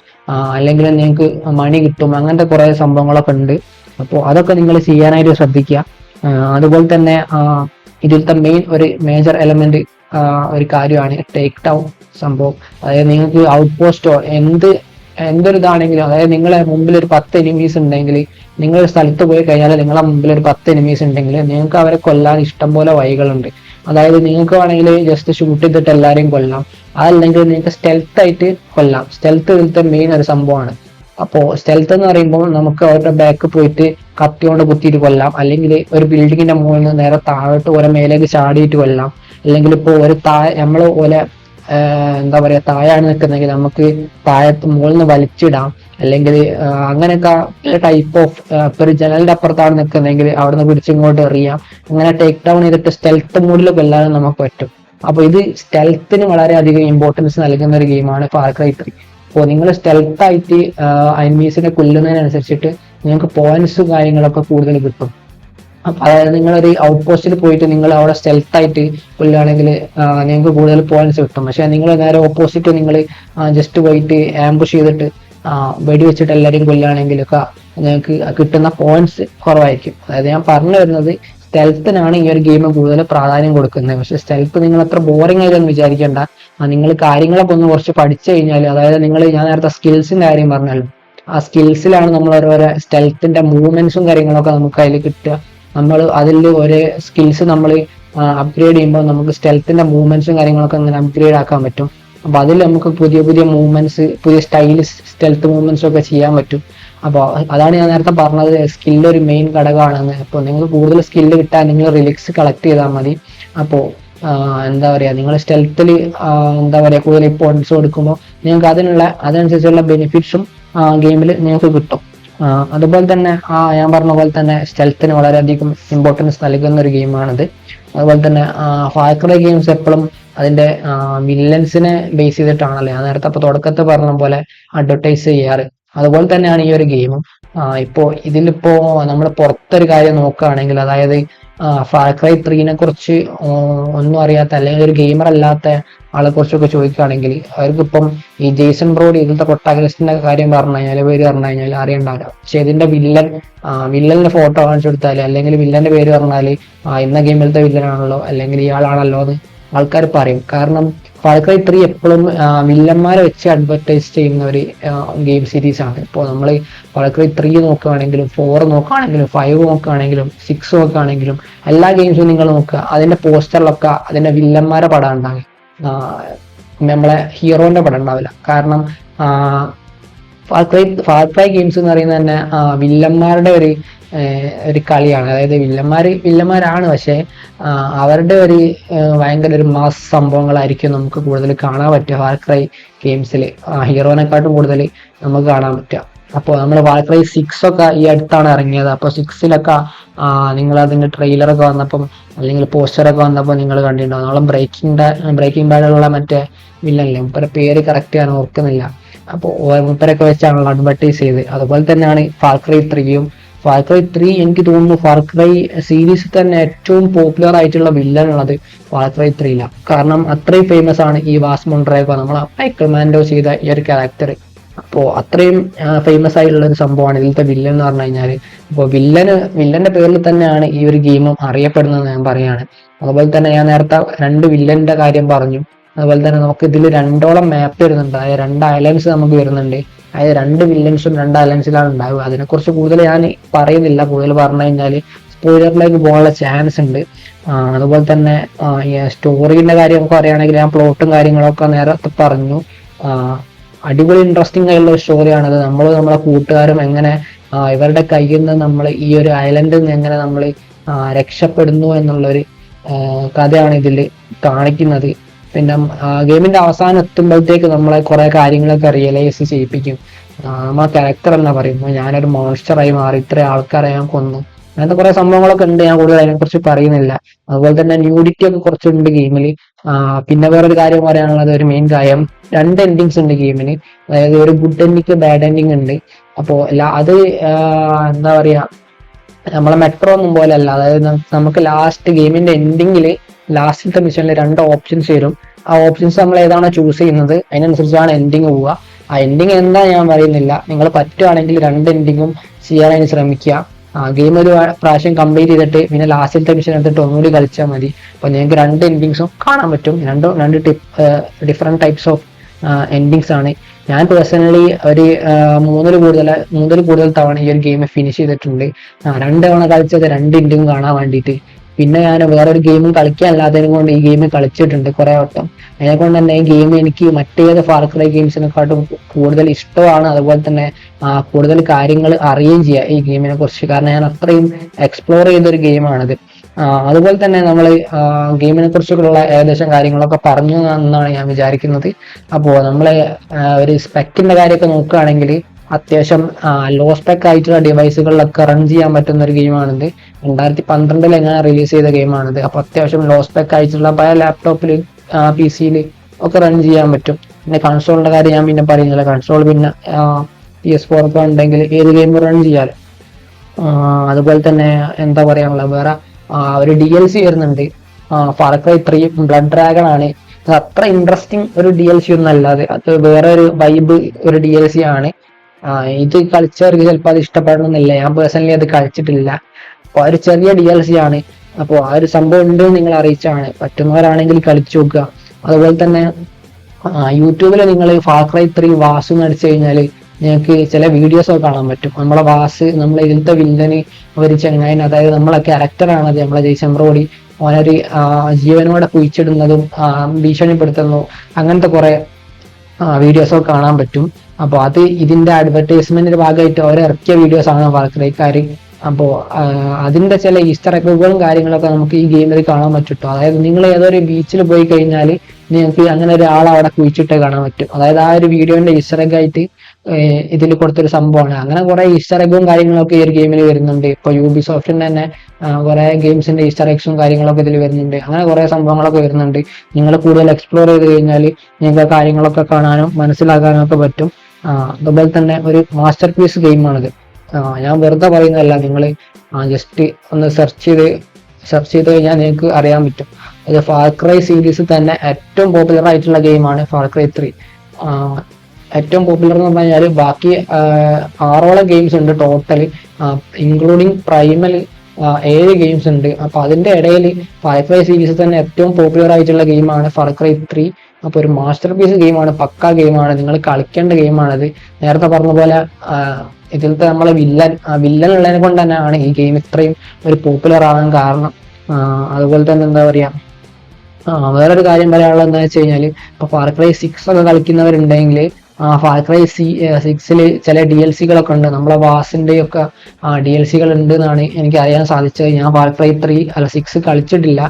അല്ലെങ്കിൽ നിങ്ങൾക്ക് മണി കിട്ടും. അങ്ങനത്തെ കുറെ സംഭവങ്ങളൊക്കെ ഉണ്ട്. അപ്പോൾ അതൊക്കെ നിങ്ങൾ ചെയ്യാനായിട്ട് ശ്രദ്ധിക്കുക. അതുപോലെ തന്നെ ഇതിലത്തെ മെയിൻ ഒരു മേജർ എലമെന്റ് ഒരു കാര്യമാണ് ടേക്ക് ഡൗൺ സംഭവം. അതായത് നിങ്ങൾക്ക് ഔട്ട് പോസ്റ്റോ എന്ത് എന്തൊരു ഇതാണെങ്കിലും അതായത് നിങ്ങളെ മുമ്പിൽ ഒരു പത്ത് എനിമീസ് ഉണ്ടെങ്കിൽ നിങ്ങൾ ഒരു സ്ഥലത്ത് പോയി കഴിഞ്ഞാൽ നിങ്ങളെ മുമ്പിൽ ഒരു പത്ത് എനിമീസ് ഉണ്ടെങ്കിൽ നിങ്ങൾക്ക് അവരെ കൊല്ലാൻ ഇഷ്ടം പോലെ വഴികളുണ്ട്. അതായത് നിങ്ങൾക്ക് വേണമെങ്കിൽ ജസ്റ്റ് ഷൂട്ട് ചെയ്തിട്ട് എല്ലാവരെയും കൊല്ലാം. അതല്ലെങ്കിൽ നിങ്ങൾക്ക് സ്റ്റെൽത്ത് ആയിട്ട് കൊല്ലാം. സ്റ്റെൽത്ത് ഇതിലത്തെ മെയിൻ ഒരു സംഭവമാണ്. അപ്പോ സ്റ്റെൽത്ത് എന്ന് പറയുമ്പോൾ നമുക്ക് അവരുടെ ബാക്ക് പോയിട്ട് കത്തി കൊണ്ട് കുത്തിയിട്ട് കൊല്ലാം. അല്ലെങ്കിൽ ഒരു ബിൽഡിങ്ങിന്റെ മുകളിൽ നിന്ന് നേരെ താഴോട്ട് ഓരോ മേലേക്ക് ചാടിയിട്ട് കൊല്ലാം. അല്ലെങ്കിൽ ഇപ്പോൾ ഒരു താ നമ്മൾ ഓലെ എന്താ പറയാ താഴെയാണ് നിൽക്കുന്നെങ്കിൽ നമുക്ക് താഴത്ത് മുകളിൽ നിന്ന് വലിച്ചിടാം. അല്ലെങ്കിൽ അങ്ങനെയൊക്കെ ടൈപ്പ് ഓഫ് ഇപ്പൊ ഒരു ജനലിന്റെ അപ്പുറത്താണ് നിൽക്കുന്നതെങ്കിൽ അവിടെ നിന്ന് പിടിച്ചിങ്ങോട്ട് എറിയാം. അങ്ങനെ ടേക്ക് ഡൗൺ ചെയ്തിട്ട് സ്റ്റെൽത്ത് മോഡിൽ കൊല്ലാനും നമുക്ക് പറ്റും. അപ്പൊ ഇത് സ്റ്റെൽത്തിന് വളരെയധികം ഇമ്പോർട്ടൻസ് നൽകുന്ന ഒരു ഗെയിമാണ് ഫാർക്രൈ ത്രീ അപ്പോൾ നിങ്ങൾ സ്റ്റെൽത്തായിട്ട് അനിമീസിനെ കൊല്ലുന്നതിനനുസരിച്ചിട്ട് നിങ്ങൾക്ക് പോയിന്റ്സും കാര്യങ്ങളൊക്കെ കൂടുതൽ കിട്ടും. അതായത് നിങ്ങളൊരു ഔട്ട് പോസ്റ്റിൽ പോയിട്ട് നിങ്ങൾ അവിടെ സ്റ്റെൽത്ത് ആയിട്ട് കൊല്ലുകയാണെങ്കിൽ നിങ്ങൾക്ക് കൂടുതൽ പോയിന്റ്സ് കിട്ടും. പക്ഷെ നിങ്ങൾ നേരെ ഓപ്പോസിറ്റ് നിങ്ങൾ ജസ്റ്റ് പോയിട്ട് ആംബുഷ് ചെയ്തിട്ട് വെടിവെച്ചിട്ട് വെടി വെച്ചിട്ട് എല്ലാവരെയും കൊല്ലുകയാണെങ്കിലൊക്കെ നിങ്ങൾക്ക് കിട്ടുന്ന പോയിന്റ്സ് കുറവായിരിക്കും. അതായത് ഞാൻ പറഞ്ഞു വരുന്നത് സ്റ്റെൽത്തിനാണ് ഈ ഒരു ഗെയിം കൂടുതൽ പ്രാധാന്യം കൊടുക്കുന്നത്. പക്ഷെ സ്റ്റെൽത്ത് നിങ്ങൾ അത്ര ബോറിംഗ് ആയിട്ടൊന്നും വിചാരിക്കേണ്ട. നിങ്ങൾ കാര്യങ്ങളൊക്കെ ഒന്ന് കുറച്ച് പഠിച്ചു കഴിഞ്ഞാൽ അതായത് നിങ്ങൾ ഞാൻ നേരത്തെ സ്കിൽസിന്റെ കാര്യം പറഞ്ഞല്ലോ. ആ സ്കിൽസിലാണ് നമ്മൾ ഓരോരോ സ്റ്റെൽത്തിന്റെ മൂവ്മെന്റ്സും കാര്യങ്ങളൊക്കെ നമുക്ക് അതിൽ കിട്ടുക. നമ്മൾ അതിൽ ഒരേ സ്കിൽസ് നമ്മൾ അപ്ഗ്രേഡ് ചെയ്യുമ്പോൾ നമുക്ക് സ്റ്റെൽത്തിന്റെ മൂവ്മെന്റ്സും കാര്യങ്ങളൊക്കെ അങ്ങനെ അപ്ഗ്രേഡ് ആക്കാൻ പറ്റും. അപ്പൊ അതിൽ നമുക്ക് പുതിയ പുതിയ മൂവ്മെന്റ്സ് പുതിയ സ്റ്റൈലിഷ് സ്റ്റെൽത്ത് മൂവ്മെന്റ്സ് ഒക്കെ ചെയ്യാൻ പറ്റും. അപ്പോൾ അതാണ് ഞാൻ നേരത്തെ പറഞ്ഞത് സ്കില്ല് ഒരു മെയിൻ ഘടകമാണെന്ന്. അപ്പോൾ നിങ്ങൾ കൂടുതൽ സ്കില്ല് കിട്ടാൻ നിങ്ങൾ റിലിക്സ് കളക്ട് ചെയ്താൽ മതി. അപ്പോൾ എന്താ പറയുക നിങ്ങൾ സ്റ്റെൽത്തിൽ എന്താ പറയുക കൂടുതൽ ഇമ്പോർട്ടൻസ് കൊടുക്കുമ്പോൾ നിങ്ങൾക്ക് അതിനുള്ള അതനുസരിച്ചുള്ള ബെനിഫിറ്റ്സും ഗെയിമിൽ നിങ്ങൾക്ക് കിട്ടും. അതുപോലെ തന്നെ ആ ഞാൻ പറഞ്ഞ പോലെ തന്നെ സ്റ്റെൽത്തിന് വളരെയധികം ഇമ്പോർട്ടൻസ് നൽകുന്ന ഒരു ഗെയിമാണിത് അതുപോലെ തന്നെ ഫാക്ടറി ഗെയിംസ് എപ്പോഴും അതിന്റെ വില്ലൻസിനെ ബേസ് ചെയ്തിട്ടാണല്ലോ? ഞാൻ നേരത്തെ അപ്പൊ തുടക്കത്തെ പറഞ്ഞ പോലെ അഡ്വർടൈസ് ചെയ്യാറ്. അതുപോലെ തന്നെയാണ് ഈ ഒരു ഗെയിമും ഇപ്പോ ഇതിലിപ്പോ നമ്മൾ പുറത്തൊരു കാര്യം നോക്കുകയാണെങ്കിൽ അതായത് ഫാക്രൈ ത്രീനെ കുറിച്ച് ഒന്നും അറിയാത്ത അല്ലെങ്കിൽ ഒരു ഗെയിമർ അല്ലാത്ത ആളെ കുറിച്ചൊക്കെ ചോദിക്കുകയാണെങ്കിൽ അവർക്കിപ്പം ഈ ജെയ്സൺ ബ്രോഡ് ഇതിലത്തെ പ്രൊട്ടാഗനിസ്റ്റിന്റെ കാര്യം പറഞ്ഞു കഴിഞ്ഞാൽ പേര് പറഞ്ഞു കഴിഞ്ഞാൽ അറിയണ്ടാവില്ല. പക്ഷെ ഇതിന്റെ വില്ലൻ വില്ലന്റെ ഫോട്ടോ കാണിച്ചു കൊടുത്താൽ അല്ലെങ്കിൽ വില്ലന്റെ പേര് പറഞ്ഞാൽ ഇന്ന ഗെയിമിലത്തെ വില്ലനാണല്ലോ അല്ലെങ്കിൽ ഇയാളാണല്ലോ എന്ന് ആൾക്കാർ പറയും. കാരണം ഫാൾക്രൈ ത്രീ എപ്പോഴും വില്ലന്മാരെ വെച്ച് അഡ്വർടൈസ് ചെയ്യുന്ന ഒരു ഗെയിം സീരീസ് ആണ്. ഇപ്പോൾ നമ്മൾ ഫാൾക്രൈ ത്രീ നോക്കുകയാണെങ്കിലും ഫോർ നോക്കുകയാണെങ്കിലും ഫൈവ് നോക്കുകയാണെങ്കിലും സിക്സ് നോക്കുകയാണെങ്കിലും എല്ലാ ഗെയിംസും നിങ്ങൾ നോക്കുക. അതിന്റെ പോസ്റ്ററിലൊക്കെ അതിന്റെ വില്ലന്മാരെ പടം ഉണ്ടാകും. നമ്മളെ ഹീറോന്റെ പടം ഉണ്ടാവില്ല. കാരണം ഫാൾക്രൈ ഫാൾക്രൈ ഗെയിംസ് എന്ന് പറയുന്നത് തന്നെ വില്ലന്മാരുടെ ഒരു ഒരു കളിയാണ്. അതായത് വില്ലന്മാർ വില്ലന്മാരാണ് പക്ഷേ അവരുടെ ഒരു ഭയങ്കര ഒരു മാസ് സംഭവങ്ങളായിരിക്കും നമുക്ക് കൂടുതൽ കാണാൻ പറ്റുക. ഫാർക്രൈ ഗെയിംസിൽ ഹീറോനെക്കാട്ടും കൂടുതൽ നമുക്ക് കാണാൻ പറ്റുക. അപ്പോൾ നമ്മൾ വാൾക്രൈ സിക്സ് ഒക്കെ ഈ അടുത്താണ് ഇറങ്ങിയത്. അപ്പോൾ സിക്സിലൊക്കെ നിങ്ങൾ അതിന്റെ ട്രെയിലറൊക്കെ വന്നപ്പം അല്ലെങ്കിൽ പോസ്റ്ററൊക്കെ വന്നപ്പോൾ നിങ്ങൾ കണ്ടിട്ടുണ്ടാവും. നമ്മളും ബ്രേക്കിംഗ് ബ്രേക്കിംഗ് ബാഡിലുള്ള മറ്റേ വില്ലല്ലേ പേര് കറക്റ്റ് ഞാൻ ഓർക്കുന്നില്ല. അപ്പോൾ മുപ്പരൊക്കെ വെച്ചാണല്ലോ അഡ്വർട്ടൈസ് ചെയ്ത്. അതുപോലെ തന്നെയാണ് ഫാൾക്രൈ ത്രീയും ഫാർക്രൈ ത്രീ എനിക്ക് തോന്നുന്നു ഫാർക്രൈ സീരീസിൽ തന്നെ ഏറ്റവും പോപ്പുലർ ആയിട്ടുള്ള വില്ലൻ ഉള്ളത് ഫാർക്രൈ ത്രീയിലാണ് കാരണം അത്രയും ഫേമസ് ആണ് ഈ വാസ് ഡ്രൈവർ നമ്മൾ കമാൻഡോ ചെയ്ത ഈ ഒരു ക്യാരക്ടർ അപ്പോൾ അത്രയും ഫേമസ് ആയിട്ടുള്ള ഒരു സംഭവമാണ് ഇതിലത്തെ വില്ലൻ എന്ന് പറഞ്ഞു കഴിഞ്ഞാൽ അപ്പോൾ വില്ലന് വില്ലന്റെ പേരിൽ തന്നെയാണ് ഈ ഒരു ഗെയിമും അറിയപ്പെടുന്നത് ഞാൻ പറയാണ്. അതുപോലെ തന്നെ ഞാൻ നേരത്തെ രണ്ട് വില്ലന്റെ കാര്യം പറഞ്ഞു. അതുപോലെ തന്നെ നമുക്ക് ഇതിൽ രണ്ടോളം മാപ്പ് വരുന്നുണ്ട്. അതായത് രണ്ട് ഐലൻഡ്സ് നമുക്ക് വരുന്നുണ്ട്. അതായത് രണ്ട് വില്ലൻസും രണ്ട് ഐലൻഡ്സിലാണ് ഉണ്ടാവുക. അതിനെക്കുറിച്ച് കൂടുതൽ ഞാൻ പറയുന്നില്ല. കൂടുതൽ പറഞ്ഞു കഴിഞ്ഞാൽ സ്പോയിലറിലേക്ക് പോകാനുള്ള ചാൻസ് ഉണ്ട്. അതുപോലെ തന്നെ സ്റ്റോറീന്റെ കാര്യം പറയുകയാണെങ്കിൽ ഞാൻ പ്ലോട്ടും കാര്യങ്ങളൊക്കെ നേരത്തെ പറഞ്ഞു. അടിപൊളി ഇൻട്രസ്റ്റിംഗ് ആയിട്ടുള്ള ഒരു സ്റ്റോറിയാണത് നമ്മൾ നമ്മളെ കൂട്ടുകാരും എങ്ങനെ ഇവരുടെ കയ്യിൽ നിന്ന് നമ്മൾ ഈ ഒരു ഐലൻഡിൽ നിന്ന് എങ്ങനെ നമ്മൾ രക്ഷപ്പെടുന്നു എന്നുള്ളൊരു കഥയാണ് ഇതിൽ കാണിക്കുന്നത്. പിന്നെ ഗെയിമിന്റെ അവസാനം എത്തുമ്പോഴത്തേക്ക് നമ്മളെ കുറെ കാര്യങ്ങളൊക്കെ റിയലൈസ് ചെയ്യിപ്പിക്കും. നമ്മളെ ക്യാരക്ടർ എന്നാ പറയുമ്പോൾ ഞാനൊരു മോൺസ്റ്ററായി മാറി ഇത്ര ആൾക്കാരെ ഞാൻ കൊന്നു. അങ്ങനത്തെ കുറെ സംഭവങ്ങളൊക്കെ ഉണ്ട്. ഞാൻ കൂടുതൽ അതിനെക്കുറിച്ച് പറയുന്നില്ല. അതുപോലെ തന്നെ ന്യൂഡിറ്റി ഒക്കെ കുറച്ചുണ്ട് ഗെയിമിൽ പിന്നെ വേറൊരു കാര്യം പറയാനുള്ളത് ഒരു മെയിൻ കാര്യം. രണ്ട് എൻഡിങ്സ് ഉണ്ട് ഗെയിമിന് അതായത് ഒരു ഗുഡ് എൻഡിങ് ബാഡ് എൻഡിങ് ഉണ്ട്. അപ്പോൾ അത് എന്താ പറയാ നമ്മളെ മെട്രോ ഒന്നും പോലെ അല്ല അതായത് നമുക്ക് ലാസ്റ്റ് ഗെയിമിന്റെ എൻഡിങ്ങിൽ ലാസ്റ്റിലത്തെ മിഷനിൽ രണ്ട് ഓപ്ഷൻസ് വരും. ആ ഓപ്ഷൻസ് നമ്മൾ ഏതാണോ ചൂസ് ചെയ്യുന്നത്? അതിനനുസരിച്ചാണ് എൻഡിങ് പോവുക. ആ എൻഡിങ് എന്താ ഞാൻ പറയുന്നില്ല. നിങ്ങൾ പറ്റുവാണെങ്കിൽ രണ്ട് എൻഡിങ്ങും ചെയ്യാനായി ശ്രമിക്കുക. ആ ഗെയിം ഒരു പ്രാവശ്യം കംപ്ലീറ്റ് ചെയ്തിട്ട് പിന്നെ ലാസ്റ്റിലത്തെ മിഷൻ എടുത്തിട്ട് ഒന്നുകൂടി കളിച്ചാൽ മതി. അപ്പൊ നിങ്ങൾക്ക് രണ്ട് എൻഡിങ്സും കാണാൻ പറ്റും. രണ്ട് രണ്ട് ഡിഫറെന്റ് ടൈപ്സ് ഓഫ് എൻഡിങ്സ് ആണ്. ഞാൻ പേഴ്സണലി ഒരു മൂന്നിൽ കൂടുതൽ മൂന്നിൽ കൂടുതൽ തവണ ഈ ഒരു ഗെയിം ഫിനിഷ് ചെയ്തിട്ടുണ്ട്. രണ്ട് തവണ കളിച്ചത് രണ്ട് എൻഡിങ് കാണാൻ വേണ്ടിയിട്ട്. പിന്നെ ഞാൻ വേറൊരു ഗെയിമും കളിക്കാനല്ലാത്തതിനെ കൊണ്ട് ഈ ഗെയിം കളിച്ചിട്ടുണ്ട് കുറെ വട്ടം. അതിനെ കൊണ്ട് തന്നെ ഈ ഗെയിം എനിക്ക് മറ്റേത് ഫാർക്രൈ ഗെയിംസിനെക്കാട്ടും കൂടുതൽ ഇഷ്ടമാണ്. അതുപോലെ തന്നെ കൂടുതൽ കാര്യങ്ങൾ അറിയുകയും ചെയ്യുക ഈ ഗെയിമിനെ കുറിച്ച് കാരണം ഞാൻ അത്രയും എക്സ്പ്ലോർ ചെയ്തൊരു ഗെയിമാണിത് അതുപോലെ തന്നെ നമ്മൾ ഗെയിമിനെ കുറിച്ചുള്ള ഏകദേശം കാര്യങ്ങളൊക്കെ പറഞ്ഞു എന്നാണ് ഞാൻ വിചാരിക്കുന്നത്. അപ്പോൾ നമ്മളെ ഒരു സ്പെക്കിന്റെ കാര്യമൊക്കെ നോക്കുകയാണെങ്കിൽ അത്യാവശ്യം ലോ സ്പെക് ആയിട്ടുള്ള ഡിവൈസുകളിലൊക്കെ റൺ ചെയ്യാൻ പറ്റുന്ന ഒരു ഗെയിമാണിത് രണ്ടായിരത്തി പന്ത്രണ്ടിൽ എങ്ങനെ റിലീസ് ചെയ്ത ഗെയിമാണിത് അപ്പൊ അത്യാവശ്യം ലോ സ്പെക് ആയിട്ടുള്ള പല ലാപ്ടോപ്പിൽ പി സിയിൽ ഒക്കെ റൺ ചെയ്യാൻ പറ്റും. പിന്നെ കൺസോളിന്റെ കാര്യം ഞാൻ പിന്നെ പറയുന്നില്ല. കൺസോൾ പിന്നെ പി എസ് ഫോർ ഒക്കെ ഉണ്ടെങ്കിൽ ഏത് ഗെയിം റൺ ചെയ്യാലോ. അതുപോലെ തന്നെ എന്താ പറയാനുള്ളത്? വേറെ ഒരു ഡി എൽ സി വരുന്നുണ്ട്. Far cry three blood dragon ആണ്. അത്ര ഇൻട്രസ്റ്റിംഗ് ഒരു ഡി എൽ സി ഒന്നും അല്ലാതെ അത് വേറെ ഒരു വൈബ് ഒരു ഡി എൽ സി ആണ്. ഇത് കളിച്ചവർക്ക് ചിലപ്പോൾ അത് ഇഷ്ടപ്പെടണമെന്നില്ല. ഞാൻ പേഴ്സണലി അത് കളിച്ചിട്ടില്ല. അപ്പോൾ ഒരു ചെറിയ ഡി എൽ സി ആണ്. അപ്പോൾ ആ ഒരു സംഭവം ഉണ്ട് നിങ്ങൾ അറിയിച്ചാണ് പറ്റുന്നവരാണെങ്കിൽ കളിച്ചു നോക്കുക. അതുപോലെ തന്നെ യൂട്യൂബിൽ നിങ്ങൾ ഫാക്രൈ ത്രീ വാസു അടിച്ചു കഴിഞ്ഞാൽ നിങ്ങൾക്ക് ചില വീഡിയോസ് ഒക്കെ കാണാൻ പറ്റും. നമ്മളെ വാസ് നമ്മളെ ഇതിലത്തെ വില്ലന് ഒരു ചെങ്ങായൻ അതായത് നമ്മളെ ക്യാരക്ടറാണത് നമ്മളെ റോഡി ഓനൊരു ജീവനോടെ കുഴിച്ചിടുന്നതും ഭീഷണിപ്പെടുത്തുന്നു അങ്ങനത്തെ കുറെ വീഡിയോസ് ഒക്കെ കാണാൻ പറ്റും. അപ്പോൾ അത് ഇതിന്റെ അഡ്വർടൈസ്മെന്റിന്റെ ഭാഗമായിട്ട് അവർ ഇറക്കിയ വീഡിയോസ് ആണ് വാർക്കറേക്കാർ അപ്പോൾ അതിന്റെ ചില ഈസ്റ്റർ എക്കുകളും കാര്യങ്ങളൊക്കെ നമുക്ക് ഈ ഗെയിമിൽ കാണാൻ പറ്റും അതായത് നിങ്ങൾ ഏതൊരു ബീച്ചിൽ പോയി കഴിഞ്ഞാൽ നിങ്ങൾക്ക് അങ്ങനെ ഒരാൾ അവിടെ കുഴിച്ചിട്ട് കാണാൻ പറ്റും. അതായത് ആ ഒരു വീഡിയോന്റെ ഈസ്റ്റർ എഗ് ആയിട്ട് ഇതിൽ കൊടുത്തൊരു സംഭവമാണ്. അങ്ങനെ കുറെ ഈസ്റ്റർ എഗും കാര്യങ്ങളൊക്കെ ഈ ഒരു ഗെയിമിൽ വരുന്നുണ്ട്. ഇപ്പൊ യു ബി സോഫ്റ്റിന്റെ തന്നെ കുറെ ഗെയിംസിന്റെ ഈസ്റ്റർ എഗ്സും കാര്യങ്ങളൊക്കെ ഇതിൽ വരുന്നുണ്ട്. അങ്ങനെ കുറെ സംഭവങ്ങളൊക്കെ വരുന്നുണ്ട്. നിങ്ങൾ കൂടുതൽ എക്സ്പ്ലോർ ചെയ്ത് കഴിഞ്ഞാൽ നിങ്ങൾക്ക് കാര്യങ്ങളൊക്കെ കാണാനും മനസ്സിലാക്കാനും ഒക്കെ പറ്റും. അതുപോലെ തന്നെ ഒരു മാസ്റ്റർ പീസ് ഗെയിമാണിത് ഞാൻ വെറുതെ പറയുന്നതല്ല. നിങ്ങൾ ജസ്റ്റ് ഒന്ന് സെർച്ച് ചെയ്ത് സെർച്ച് ചെയ്ത് കഴിഞ്ഞാൽ നിങ്ങൾക്ക് അറിയാൻ പറ്റും. അത് ഫാർക്രൈ സീരീസ് തന്നെ ഏറ്റവും പോപ്പുലർ ആയിട്ടുള്ള ഗെയിമാണ് ഫാർക്രൈ ത്രീ ഏറ്റവും പോപ്പുലർ എന്ന് പറഞ്ഞു കഴിഞ്ഞാൽ ബാക്കി ആറോളം ഗെയിംസ് ഉണ്ട് ടോട്ടൽ ഇൻക്ലൂഡിങ് പ്രൈമൽ ഏഴ് ഗെയിംസ് ഉണ്ട്. അപ്പൊ അതിന്റെ ഇടയിൽ ഫാർക്രൈ സീരീസ് തന്നെ ഏറ്റവും പോപ്പുലർ ആയിട്ടുള്ള ഗെയിമാണ് ഫാർക്രൈ ത്രീ അപ്പൊ ഒരു മാസ്റ്റർ പീസ് ഗെയിമാണ് പക്ക ഗെയിമാണ് നിങ്ങൾ കളിക്കേണ്ട ഗെയിമാണത് നേരത്തെ പറഞ്ഞ പോലെ ഇതിലത്തെ നമ്മളെ വില്ലൻ വില്ലൻ ഉള്ളതിനെ കൊണ്ട് തന്നെയാണ് ഈ ഗെയിം ഇത്രയും ഒരു പോപ്പുലർ ആവാൻ കാരണം. അതുപോലെ തന്നെ എന്താ പറയാ ആ വേറൊരു കാര്യം പറയാനുള്ളത് എന്താ വെച്ച് കഴിഞ്ഞാൽ ഇപ്പൊ ഫാർക്രൈ സിക്സ് ഒക്കെ കളിക്കുന്നവരുണ്ടെങ്കിൽ ആ ഫാർക്രൈ സി സിക്സിൽ ചില ഡി എൽ സികളൊക്കെ ഉണ്ട്. നമ്മളെ വാസിന്റെ ഒക്കെ ഡി എൽ സികൾ ഉണ്ട് എന്നാണ് എനിക്ക് അറിയാൻ സാധിച്ചത്. ഞാൻ ഫാക്രൈ ത്രീ അല്ല സിക്സ് കളിച്ചിട്ടില്ല.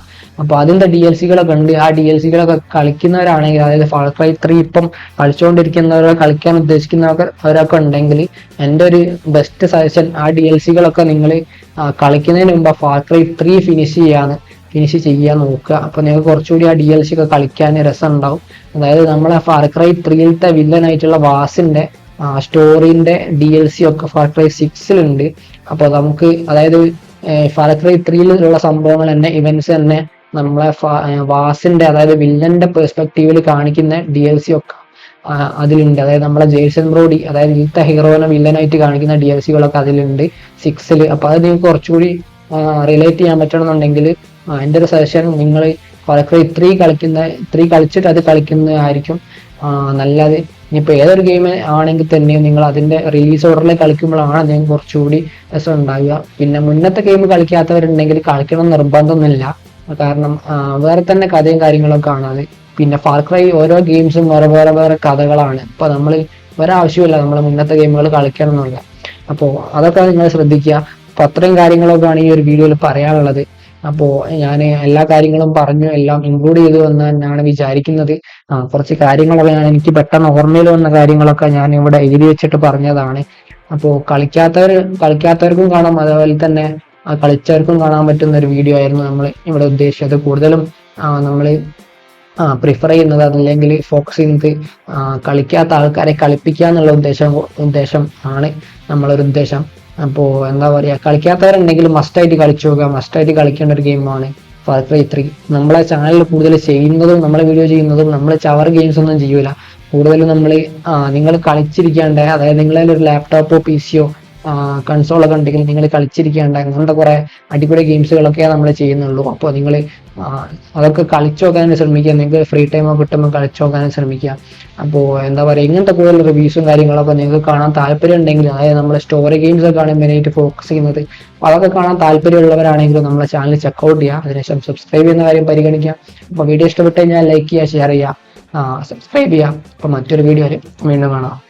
അപ്പൊ അതിന്റെ ഡി എൽ സികളൊക്കെ ഉണ്ട്. ആ ഡി എൽ സികളൊക്കെ കളിക്കുന്നവരാണെങ്കിൽ അതായത് ഫാക്രൈ ത്രീ ഇപ്പം കളിച്ചുകൊണ്ടിരിക്കുന്നവരോ കളിക്കാൻ ഉദ്ദേശിക്കുന്നവരൊക്കെ ഉണ്ടെങ്കിൽ എന്റെ ഒരു ബെസ്റ്റ് സജഷൻ ആ ഡി എൽ സികളൊക്കെ നിങ്ങൾ കളിക്കുന്നതിന് മുമ്പ് ഫാക്രൈ ത്രീ ഫിനിഷ് ചെയ്യാന്ന് ഫിനിഷ് ചെയ്യാൻ നോക്കുക. അപ്പോൾ നിങ്ങൾക്ക് കുറച്ചുകൂടി ആ ഡി എൽ സി ഒക്കെ കളിക്കാൻ രസം ഉണ്ടാവും അതായത് നമ്മളെ ഫാർക്രൈ ത്രീയിലത്തെ വില്ലൻ ആയിട്ടുള്ള വാസിന്റെ സ്റ്റോറിന്റെ ഡി എൽ സി ഒക്കെ ഫാർക്രൈ സിക്സിലുണ്ട് അപ്പോൾ നമുക്ക് അതായത് ഫാർക്രൈ ത്രീയിലുള്ള സംഭവങ്ങൾ തന്നെ ഇവന്റ്സ് തന്നെ നമ്മളെ വാസിന്റെ അതായത് വില്ലന്റെ പെർസ്പെക്റ്റീവിൽ കാണിക്കുന്ന ഡി എൽ സി ഒക്കെ അതിലുണ്ട്. അതായത് നമ്മളെ ജെയ്സൺ ബ്രോഡി അതായത് ഇത്ത ഹീറോനെ വില്ലനായിട്ട് കാണിക്കുന്ന ഡി എൽ സികളൊക്കെ അതിലുണ്ട് സിക്സിൽ അപ്പൊ അത് നിങ്ങൾക്ക് കുറച്ചുകൂടി റിലേറ്റ് ചെയ്യാൻ പറ്റണമെന്നുണ്ടെങ്കിൽ എന്റെ ഒരു സജഷൻ നിങ്ങൾ ഫാർക്രൈ ത്രീ കളിക്കുന്ന ത്രീ കളിച്ചിട്ട് അത് കളിക്കുന്നതായിരിക്കും. നല്ലത്. ഇനിയിപ്പോൾ ഏതൊരു ഗെയിം ആണെങ്കിൽ തന്നെയും നിങ്ങൾ അതിന്റെ റിലീസ് ഓർഡറിൽ കളിക്കുമ്പോഴാണ് അദ്ദേഹം കുറച്ചുകൂടി രസം ഉണ്ടാവുക. പിന്നെ മുന്നത്തെ ഗെയിം കളിക്കാത്തവരുണ്ടെങ്കിൽ കളിക്കണം നിർബന്ധമൊന്നുമില്ല. കാരണം വേറെ തന്നെ കഥയും കാര്യങ്ങളും കാണാതെ. പിന്നെ ഫാർക്രൈ ഓരോ ഗെയിംസും വേറെ വേറെ വേറെ കഥകളാണ്. ഇപ്പൊ നമ്മൾ ഒരാവശ്യമില്ല നമ്മൾ മുന്നത്തെ ഗെയിമുകൾ കളിക്കണം എന്നുള്ള. അപ്പോൾ അതൊക്കെ നിങ്ങൾ ശ്രദ്ധിക്കുക. അപ്പൊ അത്രയും കാര്യങ്ങളൊക്കെയാണ് ഈ ഒരു വീഡിയോയിൽ പറയാനുള്ളത്. അപ്പോൾ ഞാൻ എല്ലാ കാര്യങ്ങളും പറഞ്ഞു എല്ലാം ഇൻക്ലൂഡ് ചെയ്തു എന്ന് തന്നെയാണ് വിചാരിക്കുന്നത്. കുറച്ച് കാര്യങ്ങളൊക്കെ ഞാൻ എനിക്ക് പെട്ടെന്ന് ഓർമ്മയിൽ വന്ന കാര്യങ്ങളൊക്കെ ഞാൻ ഇവിടെ എഴുതി വെച്ചിട്ട് പറഞ്ഞതാണ്. അപ്പോ കളിക്കാത്തവർ കളിക്കാത്തവർക്കും കാണാം അതേപോലെ തന്നെ കളിച്ചവർക്കും കാണാൻ പറ്റുന്ന ഒരു വീഡിയോ ആയിരുന്നു നമ്മൾ ഇവിടെ ഉദ്ദേശിച്ചത്. കൂടുതലും നമ്മൾ പ്രിഫർ ചെയ്യുന്നത് അതല്ലെങ്കിൽ ഫോക്കസ് ചെയ്യുന്നത് കളിക്കാത്ത ആൾക്കാരെ കളിപ്പിക്കുക എന്നുള്ള ഉദ്ദേശം ഉദ്ദേശം ആണ് നമ്മളൊരു ഉദ്ദേശം. അപ്പോൾ എന്താ പറയാ കളിക്കാത്തവരുണ്ടെങ്കിൽ മസ്റ്റായിട്ട് കളിച്ചു നോക്കുക. മസ്റ്റായിട്ട് കളിക്കേണ്ട ഒരു ഗെയിമാണ് ഫാർ ക്രൈ ത്രീ നമ്മളെ ചാനലിൽ കൂടുതൽ ചെയ്യുന്നതും നമ്മളെ വീഡിയോ ചെയ്യുന്നതും നമ്മൾ ചവർ ഗെയിംസ് ഒന്നും ചെയ്യൂല. കൂടുതലും നമ്മൾ നിങ്ങൾ കളിച്ചിരിക്കാണ്ട് അതായത് നിങ്ങളൊരു ലാപ്ടോപ്പോ പി സിയോ കൺസോളൊക്കെ ഉണ്ടെങ്കിൽ നിങ്ങൾ കളിച്ചിരിക്കേണ്ട അങ്ങനത്തെ കുറെ അടിപൊളി ഗെയിംസുകളൊക്കെ നമ്മൾ ചെയ്യുന്നുള്ളൂ. അപ്പോൾ നിങ്ങൾ അതൊക്കെ കളിച്ചു നോക്കാനും ശ്രമിക്കുക. നിങ്ങൾക്ക് ഫ്രീ ടൈം ഒക്കെ കിട്ടുമ്പോൾ കളിച്ചു നോക്കാനും ശ്രമിക്കുക. അപ്പോൾ എന്താ പറയുക ഇങ്ങനത്തെ കൂടുതൽ റിവ്യൂസും കാര്യങ്ങളൊക്കെ നിങ്ങൾക്ക് കാണാൻ താല്പര്യം ഉണ്ടെങ്കിൽ അതായത് നമ്മൾ സ്റ്റോറി ഗെയിംസ് ഒക്കെ ഒക്കെയാണ് മെയിനായിട്ട് ഫോക്കസ് ചെയ്യുന്നത്. അപ്പോൾ അതൊക്കെ കാണാൻ താല്പര്യമുള്ളവരാണെങ്കിൽ നമ്മളെ ചാനൽ ചെക്കൗട്ട് ചെയ്യുക. അതിനുശേഷം സബ്സ്ക്രൈബ് ചെയ്യുന്ന കാര്യം പരിഗണിക്കുക. അപ്പോൾ വീഡിയോ ഇഷ്ടപ്പെട്ട് കഴിഞ്ഞാൽ ലൈക്ക് ചെയ്യുക ഷെയർ ചെയ്യുക. സബ്സ്ക്രൈബ് ചെയ്യുക. അപ്പോൾ മറ്റൊരു വീഡിയോയിൽ വീണ്ടും കാണാം.